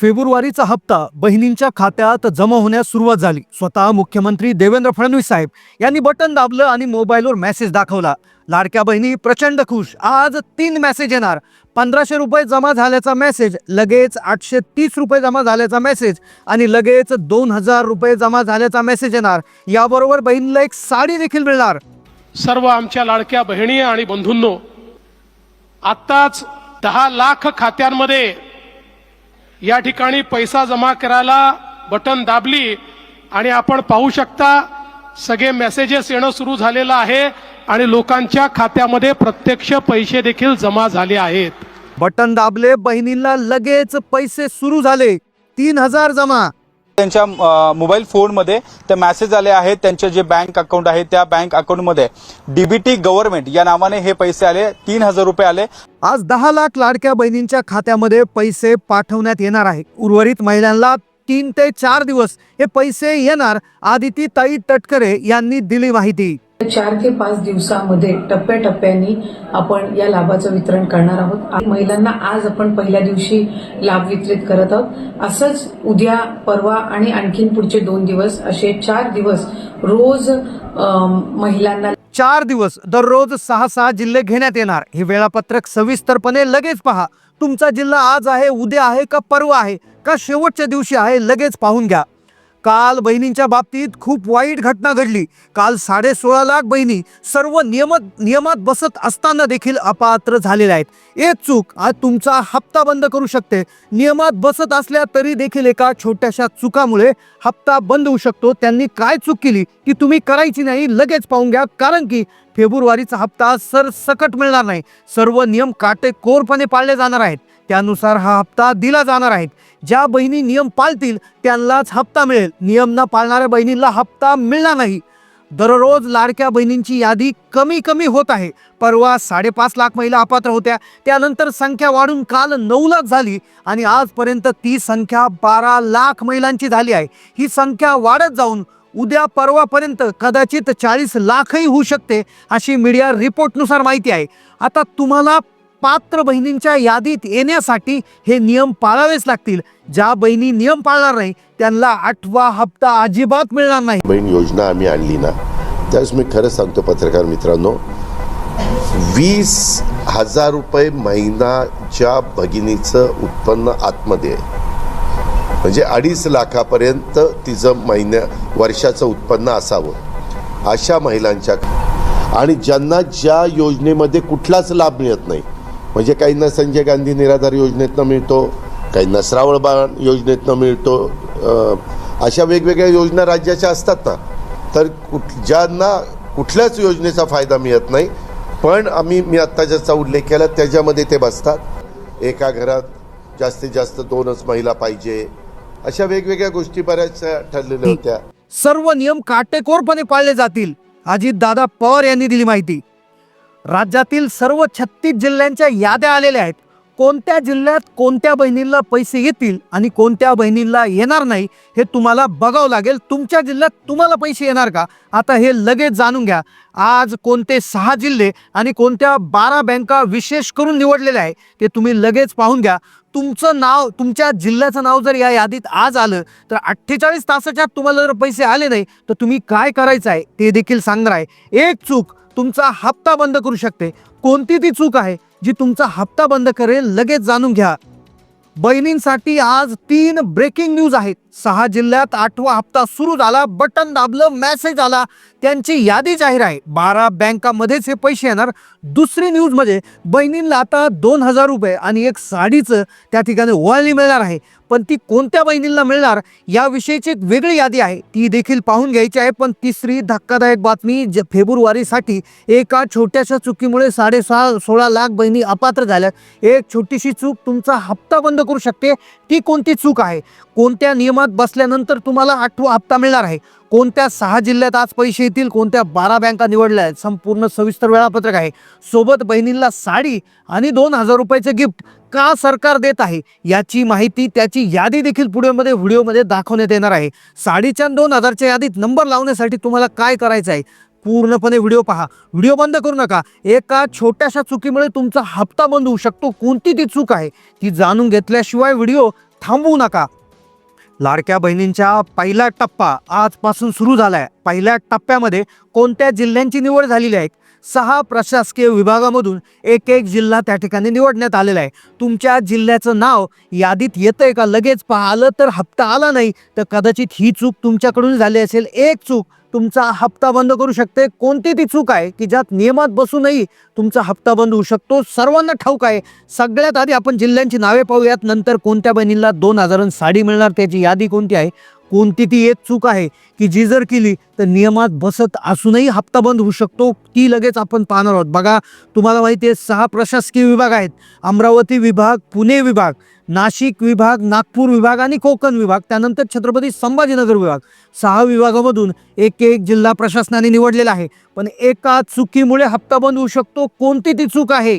फेब्रुवारीचा हप्ता बहिणींच्या खात्यात जमा होण्यास सुरुवात झाली. स्वतः मुख्यमंत्री देवेंद्र फडणवीस साहेब यांनी बटन दाबलं आणि मोबाईलवर मेसेज दाखवला. लाडक्या बहिणी प्रचंड खुश. आज तीन मेसेज येणार. पंधराशे रुपये जमा झाल्याचा मेसेज लगेच आठशे तीस रुपये जमा झाल्याचा मेसेज आणि लगेच दोन हजार रुपये जमा झाल्याचा मेसेज येणार. याबरोबर बहिणीला एक साडी देखील मिळणार. सर्व आमच्या लाडक्या बहिणी आणि बंधूंनो आत्ताच दहा लाख खात्यांमध्ये या ठिकाणी पैसा जमा करायला बटन दाबली आणि आपण पाहू शकता सगळे मेसेजेस येणं सुरू झालेलं आहे आणि लोकांच्या खात्यामध्ये प्रत्यक्ष पैसे देखील जमा झाले आहेत. बटन दाबले बहिणींना लगेच पैसे सुरू झाले. तीन हजार जमा. त्यांच्या मोबाईल फोनमध्ये ते मेसेज आले आहेत. त्यांचे जे बँक अकाउंट आहे त्या बँक अकाउंटमध्ये डीबीटी गव्हर्नमेंट या नावाने हे पैसे आले. तीन हजार रुपये आले. आज दहा लाख लाडक्या बहिणींच्या खात्यामध्ये पैसे पाठवण्यात येणार आहे उर्वरित महिलांना तीन ते चार दिवस हे पैसे येणार आदिती ताई तटकरे यांनी दिली माहिती. चार ते पाच दिवसामध्ये टप्प्याटप्प्याने आपण या लाभाचं वितरण करणार आहोत. महिलांना आज आपण पहिल्या दिवशी लाभ वितरित करत आहोत. असंच उद्या परवा आणि आणखीन पुढचे दोन दिवस असे चार दिवस रोज महिलांना चार दिवस दररोज सहा सहा जिल्हे घेण्यात येणार. हे वेळापत्रक सविस्तरपणे लगेच पहा. तुमचा जिल्हा आज आहे उद्या आहे का परवा आहे? का शेवटच्या दिवशी आहे लगेच पाहून घ्या. काल बहिणींच्या बाबतीत खूप वाईट घटना घडली. काल साडे सोळा लाख बहिणी सर्व नियमत नियमात बसत असताना देखील अपात्र झालेल्या आहेत. एक चूक आज तुमचा हप्ता बंद करू शकते. नियमात बसत असल्या तरी देखील एका छोट्याशा चुकामुळे हप्ता बंद होऊ शकतो. त्यांनी काय चूक केली ती तुम्ही करायची नाही लगेच पाहून घ्या. कारण की फेब्रुवारीचा हप्ता सरसकट मिळणार नाही. सर्व नियम काटेकोरपणे पाळले जाणार आहेत. त्यानुसार हा हप्ता दिला जाणार आहे. ज्या बहिणी नियम पाळतील त्यांनाच हप्ता मिळेल. नियम न पाळणाऱ्या बहिणींना हप्ता मिळणार नाही. दररोज लाडक्या बहिणींची यादी कमी कमी होत आहे. परवा साडेपाच लाख महिला अपात्र होत्या. त्यानंतर संख्या वाढून काल नऊ लाख झाली आणि आजपर्यंत ती संख्या बारा लाख महिलांची झाली आहे. ही संख्या वाढत जाऊन उद्या परवापर्यंत कदाचित चाळीस लाखही होऊ शकते अशी मीडिया रिपोर्टनुसार माहिती आहे. आता तुम्हाला पात्र बहिणींच्या यादीत येण्यासाठी हे नियम पाळावेच लागतील. ज्या बहिणी नियम पाळणार नाही त्यांना आठवा हप्ता अजिबात मिळणार नाही. बहीण योजना आम्ही आणली ना त्यावेळेस मी खरं सांगतो पत्रकार मित्रांनो वीस हजार रुपये महिनाच्या भगिनीचं उत्पन्न आतमध्ये आहे. म्हणजे अडीच लाखापर्यंत तिचं महिन्या वर्षाचं उत्पन्न असावं अशा महिलांच्या. आणि ज्यांना ज्या योजनेमध्ये कुठलाच लाभ मिळत नाही म्हणजे काहींना संजय गांधी निराधार योजनेतनं मिळतो काहींना श्रावण बाळ योजनेतनं मिळतो. अशा वेगवेगळ्या योजना राज्याच्या असतात ना तर कुठ ज्यांना कुठल्याच योजनेचा फायदा मिळत नाही पण आम्ही मी आत्ता ज्याचा उल्लेख केला त्याच्यामध्ये ते बसतात. एका घरात जास्तीत जास्त दोनच महिला पाहिजे अशा वेगवेगळ्या गोष्टी बऱ्याचशा ठरलेल्या होत्या. सर्व नियम काटेकोरपणे पाळले जातील. अजित दादा पवार यांनी दिली माहिती. राज्यातील सर्व छत्तीस जिल्ह्यांच्या याद्या आलेल्या आहेत. कोणत्या जिल्ह्यात कोणत्या बहिणींना पैसे येतील आणि कोणत्या बहिणींना येणार नाही हे तुम्हाला बघावं लागेल. तुमच्या जिल्ह्यात तुम्हाला पैसे येणार का? आता हे लगेच जाणून घ्या. आज कोणते सहा जिल्हे आणि कोणत्या बारा बँका विशेष करून निवडलेल्या आहे ते तुम्ही लगेच पाहून घ्या. तुमचं नाव तुमच्या जिल्ह्याचं नाव जर या यादीत आज आलं तर अठ्ठेचाळीस तासाच्या तुम्हाला जर पैसे आले नाही तर तुम्ही काय करायचं आहे ते देखील सांगणार आहे. एक चूक तुमचा हप्ता बंद करू शकते. कोणती ती चूक आहे जी तुमचा हप्ता बंद करेल लगेच जाणून घ्या. बहिणींसाठी आज तीन ब्रेकिंग न्यूज आहेत. सहा जिल्ह्यात आठवा हप्ता सुरू झाला बटन दाबलं मॅसेज आला. त्यांची यादी जाहीर आहे. बारा बँकामध्येच हे पैसे येणार. दुसरी न्यूज म्हणजे बहिणींना आता दोन हजार रुपये आणि एक साडीचं त्या ठिकाणी वळणी मिळणार आहे. पण ती कोणत्या बहिणींना मिळणार याविषयीची एक वेगळी यादी आहे. ती देखील पाहून घ्यायची आहे. पण तिसरी धक्कादायक बातमी ज फेब्रुवारीसाठी एका छोट्याशा चुकीमुळे साडेसहा सोळा लाख बहिणी अपात्र झाल्या. एक छोटीशी चूक तुमचा हप्ता बंद करू शकते. ती कोणती चूक आहे? कोणत्या नियमात बसल्यानंतर तुम्हाला आठवा हप्ता मिळणार आहे. कोणत्या सहा जिल्ह्यात आज पैसे येतील कोणत्या बारा बँका निवडल्या आहेत संपूर्ण सविस्तर वेळापत्रक आहे. सोबत बहिणींना साडी आणि दोन हजार रुपयाचे गिफ्ट का सरकार देत आहे याची माहिती त्याची यादी देखील पुढेमध्ये व्हिडिओमध्ये दाखवण्यात येणार आहे. साडीच्या दोन हजारच्या यादीत नंबर लावण्यासाठी तुम्हाला काय करायचं आहे पूर्णपणे व्हिडिओ पहा. व्हिडिओ बंद करू नका. एका छोट्याशा चुकीमुळे तुमचा हप्ता बंद होऊ शकतो. कोणती ती चूक आहे ती जाणून घेतल्याशिवाय व्हिडिओ थांबवू नका. लाडक्या बहिणींच्या पहिला टप्पा आजपासून सुरू झालाय. पहिल्या टप्प्यामध्ये कोणत्या जिल्ह्यांची निवड झालेली आहे? सहा प्रशासकीय विभागामधून एक एक जिल्हा त्या ठिकाणी निवडण्यात आलेला आहे. तुमच्या जिल्ह्याचं नाव यादीत येतंय का? लगेच पहा आलं तर हप्ता आला नाही तर कदाचित ही चूक तुमच्याकडून झाली असेल. एक चूक तुमचा हप्ता बंद करू शकते. कोणती ती चूक आहे की ज्यात नियमात बसूनही तुमचा हप्ता बंद होऊ शकतो. सर्वांना ठाऊक आहे. सगळ्यात आधी आपण जिल्ह्यांची नावे पाहूयात. नंतर कोणत्या बहिणीला दोन हजारांनी साडी मिळणार त्याची यादी कोणती आहे? कोणती ती एक चूक आहे की जी जर केली तर नियमात बसत असूनही हप्ता बंद होऊ शकतो. ती लगेच आपण पाहणार आहोत. बघा तुम्हाला माहिती आहे सहा प्रशासकीय विभाग आहेत. अमरावती विभाग पुणे विभाग नाशिक विभाग नागपूर विभाग आणि कोकण विभाग. त्यानंतर छत्रपती संभाजीनगर विभाग. सहा विभागामधून एक एक जिल्हा प्रशासनाने निवडलेला आहे. पण एका चुकीमुळे हप्ता बंद होऊ शकतो. कोणती ती चूक आहे?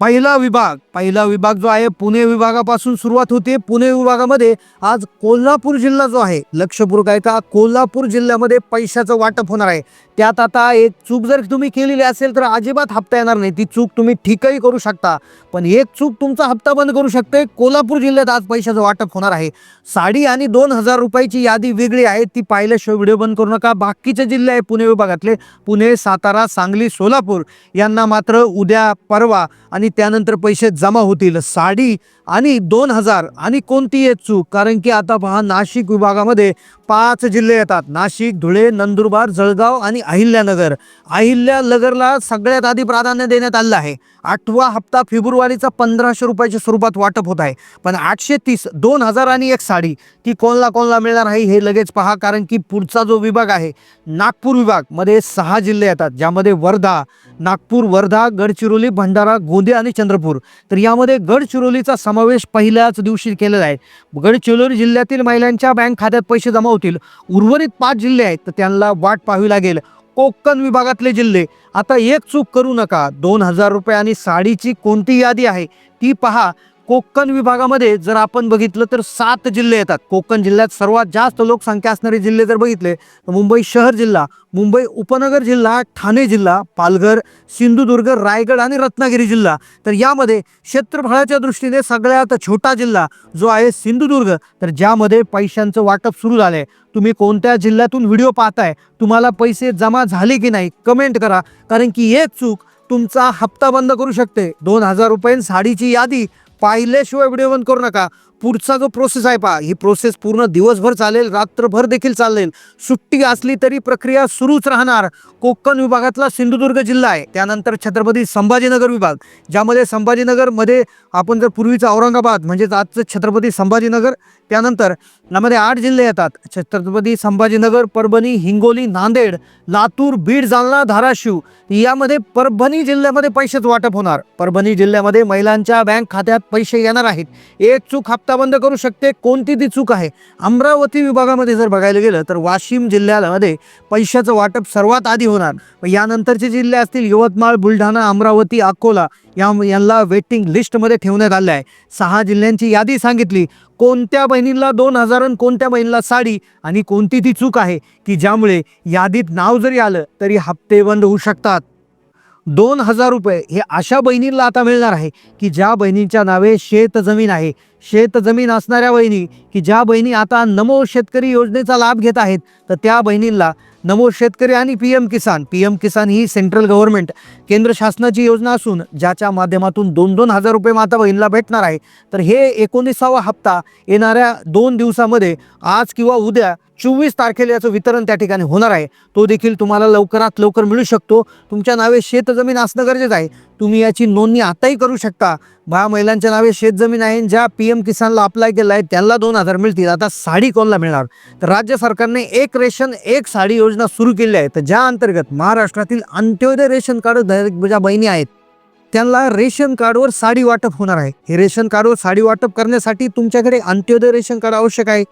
पहिला विभाग पहिला विभाग जो आहे पुणे विभागापासून सुरुवात होते. पुणे विभागामध्ये आज कोल्हापूर जिल्हा जो आहे लक्षपूर्वक आहे का कोल्हापूर जिल्ह्यामध्ये पैशाचं वाटप होणार आहे. त्यात आता एक चूक जर तुम्ही केलेली असेल तर अजिबात हप्ता येणार नाही. ती चूक तुम्ही ठीकही करू शकता. पण एक चूक तुमचा हप्ता बंद करू शकते कोल्हापूर जिल्ह्यात आज पैशाचं वाटप होणार आहे. साडी आणि दोन हजार रुपयाची यादी वेगळी आहे. ती पाहिल्याशिवाय व्हिडिओ बंद करू नका. बाकीचे जिल्हे आहे पुणे विभागातले. पुणे सातारा सांगली सोलापूर. यांना मात्र उद्या परवा आणि त्यानंतर पैसे जमा होतील. साडी आणि दोन हजार आणि कोणती आहे चूक कारण की आता पहा नाशिक विभागामध्ये पाच जिल्हे येतात. नाशिक धुळे नंदुरबार जळगाव आणि अहिल्यानगर. अहिल्यानगरला सगळ्यात आधी प्राधान्य देण्यात आलं आहे. आठवा हप्ता फेब्रुवारीचा पंधराशे रुपयाच्या स्वरूपात वाटप होत आहे. पण आठशे तीस दोन हजार आणि एक साडी ती कोणला कोणला मिळणार आहे हे लगेच पहा कारण की पुढचा जो विभाग आहे नागपूर विभागमध्ये सहा जिल्हे येतात ज्यामध्ये वर्धा नागपूर वर्धा गडचिरोली भंडारा गोंदिया आणि चंद्रपूर. तर यामध्ये गडचिरोलीचा समावेश पहिल्याच दिवशी केलेला आहे. गडचिरोली जिल्ह्यातील महिलांच्या बँक खात्यात पैसे जमा होतील. उर्वरित पाच जिल्हे आहेत तर त्यांना वाट पाहावी लागेल. कोकण विभागातले जिल्हे. आता एक चूक करू नका. दोन हजार रुपये आणि साडीची कोणती यादी आहे? ती पहा. कोकण विभागामध्ये जर आपण बघितलं तर सात जिल्हे येतात. कोकण जिल्ह्यात सर्वात जास्त लोकसंख्या असणारे जिल्हे जर बघितले तर मुंबई शहर जिल्हा मुंबई उपनगर जिल्हा ठाणे जिल्हा पालघर सिंधुदुर्ग रायगड आणि रत्नागिरी जिल्हा. तर यामध्ये क्षेत्रफळाच्या दृष्टीने सगळ्यात छोटा जिल्हा जो आहे सिंधुदुर्ग. तर ज्यामध्ये पैशांचं वाटप सुरू झालंय. तुम्ही कोणत्या जिल्ह्यातून व्हिडिओ पाहताय तुम्हाला पैसे जमा झाले की नाही कमेंट करा. कारण की एक चूक तुमचा हप्ता बंद करू शकते. दोन हजार रुपये साडीची यादी पाहिल्याशिवाय व्हिडिओ बंद करू नका. पुढचा जो प्रोसेस आहे पहा ही प्रोसेस पूर्ण दिवसभर चालेल रात्रभर देखील चालेल. सुट्टी असली तरी प्रक्रिया सुरूच राहणार. कोकण विभागातला सिंधुदुर्ग जिल्हा आहे. त्यानंतर छत्रपती संभाजीनगर विभाग ज्यामध्ये संभाजीनगरमध्ये आपण जर पूर्वीचा औरंगाबाद म्हणजेच आजचं छत्रपती संभाजीनगर त्यानंतर यामध्ये आठ जिल्हे येतात. छत्रपती संभाजीनगर परभणी हिंगोली नांदेड लातूर बीड जालना धाराशिव यामध्ये परभणी जिल्ह्यामध्ये पैसेच वाटप होणार. परभणी जिल्ह्यामध्ये महिलांच्या बँक खात्यात पैसे येणार आहेत. एक चूक हप्ता बंद करू शकते कोणती ती चूक आहे. अमरावती विभागामध्ये जर बघायला गेलं तर वाशिम जिल्ह्यामध्ये पैशाचं वाटप सर्वात आधी होणार. यानंतरचे जिल्हे असतील यवतमाळ बुलढाणा अमरावती अकोला या यांना वेटिंग लिस्टमध्ये ठेवण्यात आलं आहे. सहा जिल्ह्यांची यादी सांगितली. कोणत्या बहिणींना दोन हजार आणि कोणत्या बहिणीला साडी आणि कोणती ती चूक आहे? की ज्यामुळे यादीत नाव जरी आलं तरी हप्ते बंद होऊ शकतात. दोन हजार रुपये. हे अशा बहिणींना आता मिळणार आहे की ज्या बहिणींच्या नावे शेत जमीन आहे. शेत जमीन असणाऱ्या बहिणी की ज्या बहिणी आता नमो शेतकरी योजनेचा लाभ घेत आहेत तर त्या बहिणींना नमो शेतकरी आणि P M Kisan. P M Kisan ही सेंट्रल गव्हर्नमेंट. केंद्र शासनाची योजना असून ज्याच्या माध्यमातून दोन दोन हजार रुपये माता बहिणीला भेटणार आहे. तर हे एकोणीसावा हप्ता येणाऱ्या दोन दिवसामध्ये आज किंवा उद्या चोवीस तारखेला याचं वितरण त्या ठिकाणी होणार आहे. तो देखील तुम्हाला लवकरात लवकर मिळू शकतो. तुमच्या नावे शेतजमीन असणं गरजेचं आहे. तुम्ही याची नोंदणी आताही करू शकता. बा महिलांच्या नावे शेतजमीन आहे. ज्या पी एम किसानला अप्लाय केलं आहे त्यांना दोन हजार मिळतील. आता साडी कोणला मिळणार? तर राज्य सरकारने एक रेशन एक साडी योजना सुरू केली आहे. तर ज्या अंतर्गत महाराष्ट्रातील अंत्योदय रेशन कार्ड ज्या बहिणी आहेत त्यांना रेशन कार्डवर साडी वाटप होणार आहे. हे रेशन कार्डवर साडी वाटप करण्यासाठी तुमच्याकडे अंत्योदय रेशन कार्ड आवश्यक आहे.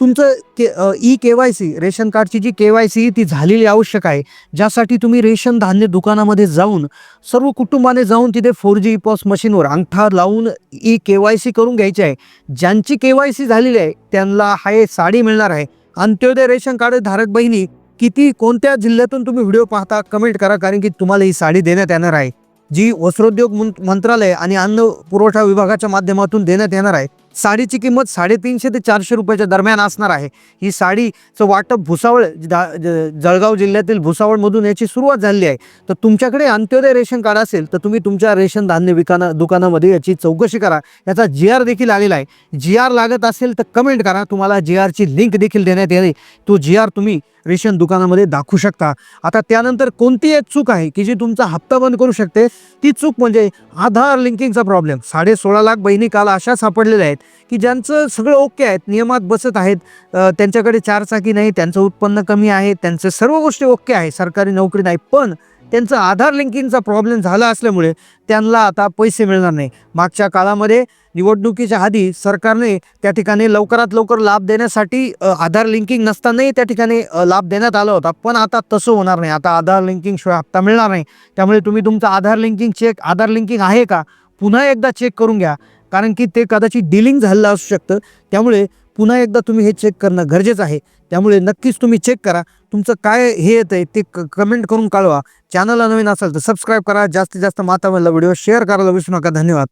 तुमचं K E K Y C ration कार्डची जी के वाय सी ती झालेली आवश्यक आहे. ज्यासाठी तुम्ही रेशन धान्य दुकानामध्ये जाऊन सर्व कुटुंबाने जाऊन तिथे फोर जी पॉस मशीनवर अंगठा लावून ई के वाय सी करून घ्यायची आहे. ज्यांची के वाय सी झालेली आहे त्यांना हा हे साडी मिळणार आहे. अंत्योदय रेशन कार्ड धारक बहिणी किती कोणत्या जिल्ह्यातून तुम्ही व्हिडिओ पाहता कमेंट करा कारण की तुम्हाला ही साडी देण्यात येणार आहे. जी वस्त्रोद्योग मंत्रालय आणि अन्न पुरवठा विभागाच्या माध्यमातून देण्यात येणार आहे. साडीची किंमत साडेतीनशे ते चारशे रुपयाच्या दरम्यान असणार आहे. ही साडीचं वाटप भुसावळ ज- जळगाव जिल्ह्यातील भुसावळमधून याची सुरुवात झालेली आहे. तर तुमच्याकडे अंत्योदय रेशन कार्ड असेल तर तुम्ही तुमच्या रेशन धान्य विकाना दुकानामध्ये याची चौकशी करा. याचा जी आर देखील आलेला आहे. जी आर लागत असेल तर कमेंट करा. तुम्हाला जी आरची लिंक देखील देण्यात येते तो जी आर तुम्ही रेशन दुकानामध्ये दाखवू शकता. आता त्यानंतर कोणती एक चूक आहे की जी तुमचा हप्ता बंद करू शकते? ती चूक म्हणजे आधार लिंकिंगचा प्रॉब्लेम साडे सोळा लाख बहिणी काल अशा सापडलेल्या आहेत. की ज्यांचं सगळं ओके आहेत नियमात बसत आहेत त्यांच्याकडे त्यांच्याकडे चारचाकी नाही त्यांचं उत्पन्न कमी आहे त्यांचं सर्व गोष्टी ओके आहे सरकारी नोकरी नाही पण त्यांचं आधार लिंकिंगचा प्रॉब्लेम झाला असल्यामुळे त्यांना आता पैसे मिळणार नाही. मागच्या काळामध्ये निवडणुकीच्या आधी सरकारने त्या ठिकाणी लवकरात लवकर लाभ देण्यासाठी आधार लिंकिंग नसतानाही त्या ठिकाणी लाभ देण्यात आला होता पण आता तसं होणार नाही. आता आधार लिंकिंगशिवाय हप्ता मिळणार नाही. त्यामुळे तुम्ही तुमचं Aadhaar linking check Aadhaar linking आहे का? पुन्हा एकदा चेक करून घ्या. कारण की ते कदाचित डिलिंग झालेलं असू शकतं. त्यामुळे पुन्हा एकदा तुम्ही हे चेक करणं गरजेचं आहे. त्यामुळे नक्कीच तुम्ही चेक करा. तुमचं काय हे येतं आहे ते क कमेंट करून कळवा. चॅनलला नवीन असेल तर सबस्क्राईब करा. जास्तीत जास्त मातामधला व्हिडिओ शेअर करायला विसरू नका. धन्यवाद.